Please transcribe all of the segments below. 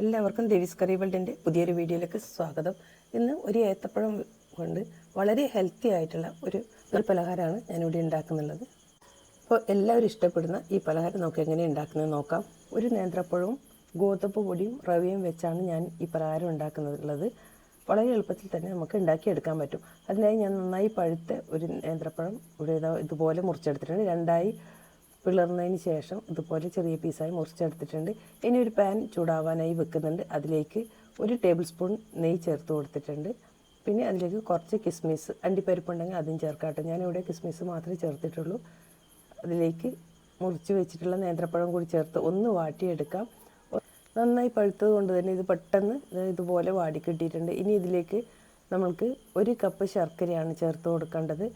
എല്ലാവർക്കും ദേവീസ് കറി വേൾഡിന്റെ പുതിയൊരു വീഡിയോയിലേക്ക് സ്വാഗതം. ഇന്ന് ഒരു ഏത്തപ്പഴം കൊണ്ട് വളരെ ഹെൽത്തി ആയിട്ടുള്ള ഒരു ഒരു പലഹാരമാണ് ഞാനിവിടെ ഉണ്ടാക്കുന്നുള്ളത്. അപ്പോൾ എല്ലാവരും ഇഷ്ടപ്പെടുന്ന ഈ പലഹാരം നമുക്ക് എങ്ങനെ ഉണ്ടാക്കുന്നത് നോക്കാം. ഒരു നേന്ത്രപ്പഴവും ഗോതമ്പ് പൊടിയും റവയും വെച്ചാണ് ഞാൻ ഈ പലഹാരം ഉണ്ടാക്കുന്നുള്ളത് വളരെ എളുപ്പത്തിൽ തന്നെ നമുക്ക് ഉണ്ടാക്കിയെടുക്കാൻ പറ്റും. അതിനായി ഞാൻ നന്നായി പഴുത്ത ഒരു നേന്ത്രപ്പഴം ഇവിടെ ഇതാ ഇതുപോലെ മുറിച്ചെടുത്തിട്ടുണ്ട്. രണ്ടായി പിളർന്നതിന് ശേഷം ഇതുപോലെ ചെറിയ പീസായി മുറിച്ചെടുത്തിട്ടുണ്ട്. ഇനി ഒരു പാൻ ചൂടാവാനായി വെക്കുന്നുണ്ട്. അതിലേക്ക് ഒരു ടേബിൾ സ്പൂൺ നെയ്യ് ചേർത്ത് കൊടുത്തിട്ടുണ്ട്. പിന്നെ അതിലേക്ക് കുറച്ച് കിസ്മിസ് അണ്ടിപ്പരിപ്പുണ്ടെങ്കിൽ അതും ചേർക്കാട്ടെ ഞാനിവിടെ കിസ്മിസ് മാത്രമേ ചേർത്തിട്ടുള്ളൂ. അതിലേക്ക് മുറിച്ച് വെച്ചിട്ടുള്ള നേന്ത്രപ്പഴം കൂടി ചേർത്ത് ഒന്ന് വാട്ടിയെടുക്കാം. നന്നായി പഴുത്തത് കൊണ്ട് തന്നെ ഇത് പെട്ടെന്ന് ഇതുപോലെ വാടി കിട്ടിയിട്ടുണ്ട്. ഇനി ഇതിലേക്ക് നമ്മൾക്ക് ഒരു കപ്പ് ശർക്കരയാണ് ചേർത്ത് കൊടുക്കേണ്ടത്.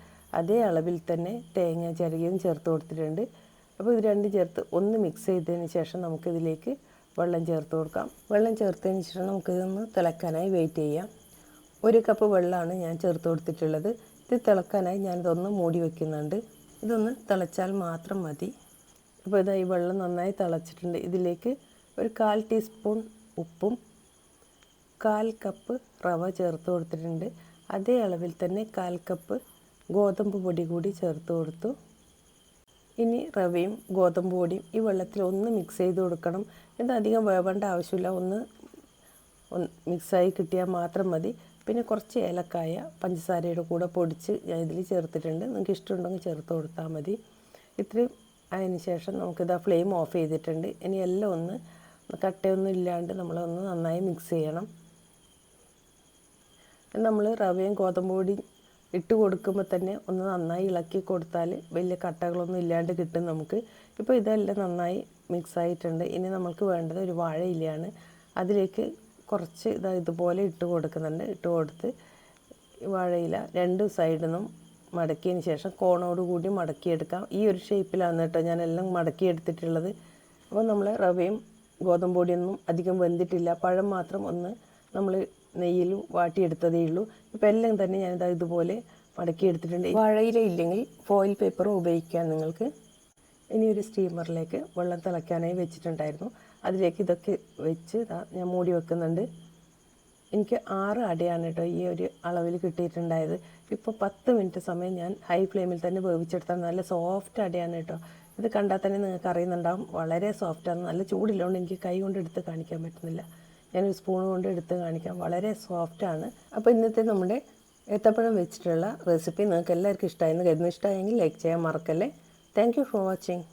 അതേ അളവിൽ തന്നെ തേങ്ങ ചിരകിയും ചേർത്ത് കൊടുത്തിട്ടുണ്ട്. അപ്പോൾ ഇത് രണ്ട് ചേർത്ത് ഒന്ന് മിക്സ് ചെയ്തതിന് ശേഷം നമുക്കിതിലേക്ക് വെള്ളം ചേർത്ത് കൊടുക്കാം. വെള്ളം ചേർത്തതിന് ശേഷം നമുക്കിതൊന്ന് തിളക്കാനായി വെയിറ്റ് ചെയ്യാം. ഒരു കപ്പ് വെള്ളമാണ് ഞാൻ ചേർത്ത് കൊടുത്തിട്ടുള്ളത്. ഇത് തിളക്കാനായി ഞാനിതൊന്ന് മൂടി വയ്ക്കുന്നുണ്ട് ഇതൊന്ന് തിളച്ചാൽ മാത്രം മതി. അപ്പോൾ ഇതാ ഈ വെള്ളം നന്നായി തിളച്ചിട്ടുണ്ട്. ഇതിലേക്ക് ഒരു കാൽ ടീസ്പൂൺ ഉപ്പും കാൽ കപ്പ് റവ ചേർത്ത് കൊടുത്തിട്ടുണ്ട്. അതേ അളവിൽ തന്നെ കാൽ കപ്പ് ഗോതമ്പ് പൊടി കൂടി ചേർത്ത് കൊടുത്തു. ഇനി റവയും ഗോതമ്പ് പൊടിയും ഈ വെള്ളത്തിൽ ഒന്ന് മിക്സ് ചെയ്ത് കൊടുക്കണം. ഇത് അധികം വേവേണ്ട ആവശ്യമില്ല. ഒന്ന് മിക്സായി കിട്ടിയാൽ മാത്രം മതി. പിന്നെ കുറച്ച് ഏലക്കായ പഞ്ചസാരയുടെ കൂടെ പൊടിച്ച് ഞാൻ ഇതിൽ ചേർത്തിട്ടുണ്ട്. നിങ്ങൾക്ക് ഇഷ്ടമുണ്ടെങ്കിൽ ചേർത്ത് കൊടുത്താൽ മതി. ഇത്രയും അതിന് ശേഷം നമുക്കിത് ആ ഫ്ലെയിം ഓഫ് ചെയ്തിട്ടുണ്ട്. ഇനി എല്ലാം ഒന്ന് കട്ടയൊന്നും ഇല്ലാണ്ട് നമ്മളൊന്ന് നന്നായി മിക്സ് ചെയ്യണം. നമ്മൾ റവയും ഗോതമ്പ് പൊടി ഇട്ട് കൊടുക്കുമ്പോൾ തന്നെ ഒന്ന് നന്നായി ഇളക്കി കൊടുത്താൽ വലിയ കട്ടകളൊന്നും ഇല്ലാണ്ട് കിട്ടും നമുക്ക്. ഇപ്പോൾ ഇതെല്ലാം നന്നായി മിക്സ് ആയിട്ടുണ്ട്. ഇനി നമുക്ക് വേണ്ടത് ഒരു വാഴയിലയാണ്. അതിലേക്ക് കുറച്ച് ഇതാ ഇതുപോലെ ഇട്ട് കൊടുക്കുന്നുണ്ട്. ഇട്ട് കൊടുത്ത് വാഴയില രണ്ട് സൈഡിൽ നിന്നും മടക്കിയതിന് ശേഷം കോണോട് കൂടി മടക്കിയെടുക്കാം. ഈ ഒരു ഷേപ്പിലാണ് കേട്ടോ ഞാനെല്ലാം മടക്കിയെടുത്തിട്ടുള്ളത്. അപ്പോൾ നമ്മൾ റവയും ഗോതമ്പൊടിയൊന്നും അധികം വെന്തിട്ടില്ല. പഴം മാത്രം ഒന്ന് നമ്മൾ നെയ്യിൽ വാട്ടിയെടുത്തതേ ഉള്ളൂ. ഇപ്പോൾ എല്ലാം തന്നെ ഞാനിതാ ഇതുപോലെ മടക്കിയെടുത്തിട്ടുണ്ട്. വാഴയില ഇല്ലെങ്കിൽ ഫോയിൽ പേപ്പറും ഉപയോഗിക്കാം നിങ്ങൾക്ക് ഇനി ഒരു സ്റ്റീമറിലേക്ക് വെള്ളം തിളയ്ക്കാനായി വെച്ചിട്ടുണ്ടായിരുന്നു. അതിലേക്ക് ഇതൊക്കെ വെച്ച് ഞാൻ മൂടി വെക്കുന്നുണ്ട്. എനിക്ക് ആറ് അടയാണ് കേട്ടോ ഈ ഒരു അളവിൽ കിട്ടിയിട്ടുണ്ടായത്. ഇപ്പോൾ പത്ത് മിനിറ്റ് സമയം ഞാൻ ഹൈ ഫ്ലെയിമിൽ തന്നെ വേവിച്ചെടുത്താൽ നല്ല സോഫ്റ്റ് അടയാണ് കേട്ടോ. ഇത് കണ്ടാൽ തന്നെ നിങ്ങൾക്ക് അറിയുന്നുണ്ടാവും വളരെ സോഫ്റ്റാണ് നല്ല ചൂടില്ലോണ്ട് എനിക്ക് കൈ കൊണ്ട് എടുത്ത് കാണിക്കാൻ പറ്റുന്നില്ല. ഞാനൊരു സ്പൂൺ കൊണ്ട് എടുത്ത് കാണിക്കാം. വളരെ സോഫ്റ്റാണ് അപ്പോൾ ഇന്നത്തെ നമ്മുടെ ഏത്തപ്പഴം വെച്ചിട്ടുള്ള റെസിപ്പി നിങ്ങൾക്ക് എല്ലാവർക്കും ഇഷ്ടമായെന്ന് കരുതുന്നു. ഇഷ്ടമായെങ്കിൽ ലൈക്ക് ചെയ്യാൻ മറക്കല്ലേ? Thank for watching